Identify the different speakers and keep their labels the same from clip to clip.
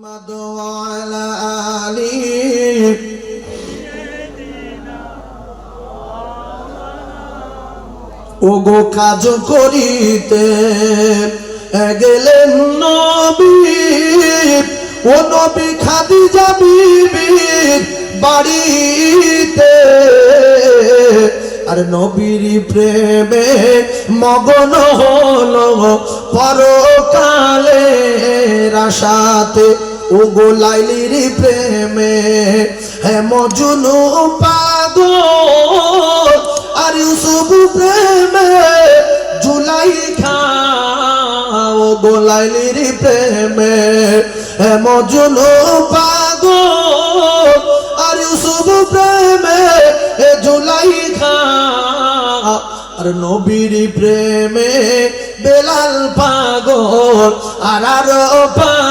Speaker 1: محمد وعلى آله ওগো কাজ করিতে গেলেন নবী ও নবী খাদি যাবি বাড়িতে আর নবীর প্রেমে মগন হলো পরকালে আশাতে ও গোলাইলির প্রেমে, হে মজনু পাগল, আর ইউসুফ প্রেমে জুলাই খাও গোলাইলির প্রেমে, হে মজনু পাগল, আর ইউসুফ প্রেমে হে জুলাই খাও। আর নবীর প্রেমে বেলাল পাগল, আর আর পাগল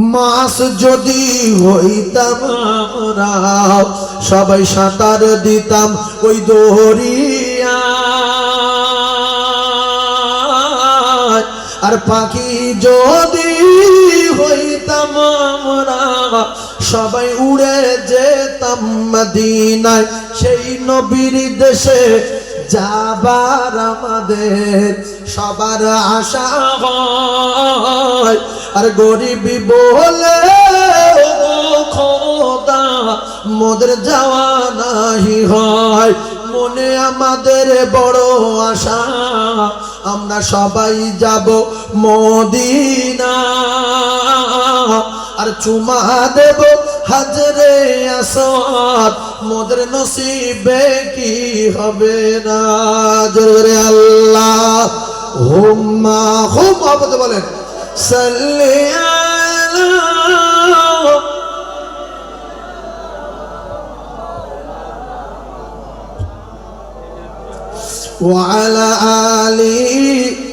Speaker 1: মাস যদি হইতাম আমরা সবাই সাঁতার দিতাম ওই দরিয়া। আর পাখি যদি হইতাম আমরা, সবাই উড়ে যেতাম মদিনায়। সেই নবীর দেশে যাবার আমাদের সবার আশা হয়। আর গরিবি বলে খোদা, মোদের যাওয়া নাহি হয়। মনে আমাদের বড় আশা, আমরা সবাই যাব মদিনা। আর চুমা দেব হাজরে আসাদ মোদের নসিবে কি হবে না? জোরে আল্লাহ, হুম্মা হুম আবদ বলেন। صل على وعلى آله